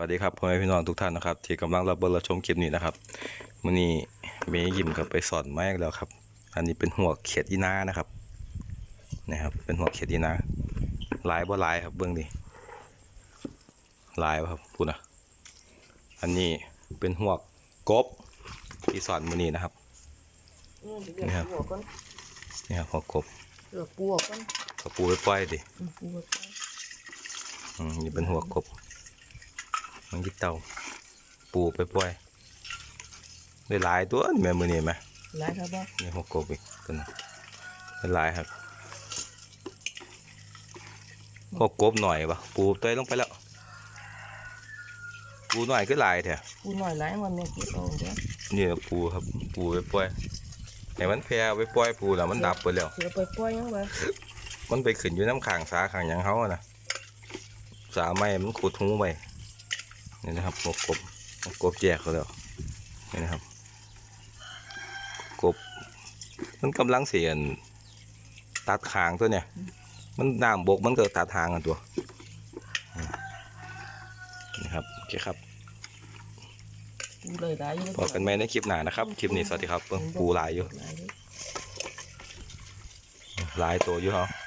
วัสดีครับพ่อแม่พี่น้องทุกท่านนะครับ ที่กำลังรับเบรับชมคลิปนี้นะครับมื้อนี้เมย์ยิ้มกับไปสอนไม้แล้วครับ อันนี้เป็นหัวเขียดอีนานะครับนะครับ เป็นหัวเขียดอีนาลายบ่ลายครับเบื้องนี้ลายบ่ครับพูดนะอันนี้เป็นหัวกบที่สอนมื้อนี้นะครับอืมเดี๋ยวนี่ครับปูออกก่อนนี่ครับหัวกบเดี๋ยวปูออกก่อนก็ปูไปปล่อยดิอืมปูออกก่อนอืมนี่เป็นหัวกบ มันยิดเตาปูไปปล่อยได้หลายตัวนี่แม่มื้อนี้ไหมหลายครับบ่นี่หัวกบอีกตัวนึงเป็นลายครับหัวกบหน่อยปะปูเตยลงไปแล้วปูหน่อยก็ลายแท้ปูหน่อยหลายวันเนี่ยเก็บเอาเดี๋ยวนี่ปูครับปูไปปล่อยให้มันแพร่ไปปล่อยปูแล้วมันดับไปแล้วเสือไปปล่อยยังไงมันไปขึ้นอยู่น้ำขางสาขางหยังเขาอะนะสาไม้มันขุดหูไป นี่นะครับหัวกบหัวกบแจกเขาแล้วนี่นะครับ กบ มันกำลังเสียนตัดขางตัวเนี่ย มันน้ำบกมันเกิดตัดทางกันตัวอืมนี่ครับโอเคครับปูเลยหลายอยู่พอกันไหมในคลิปหน้านะครับ คลิปนี้สวัสดีครับเบิ่งปูหลายอยู่หลายเลยหลายตัวอยู่เขา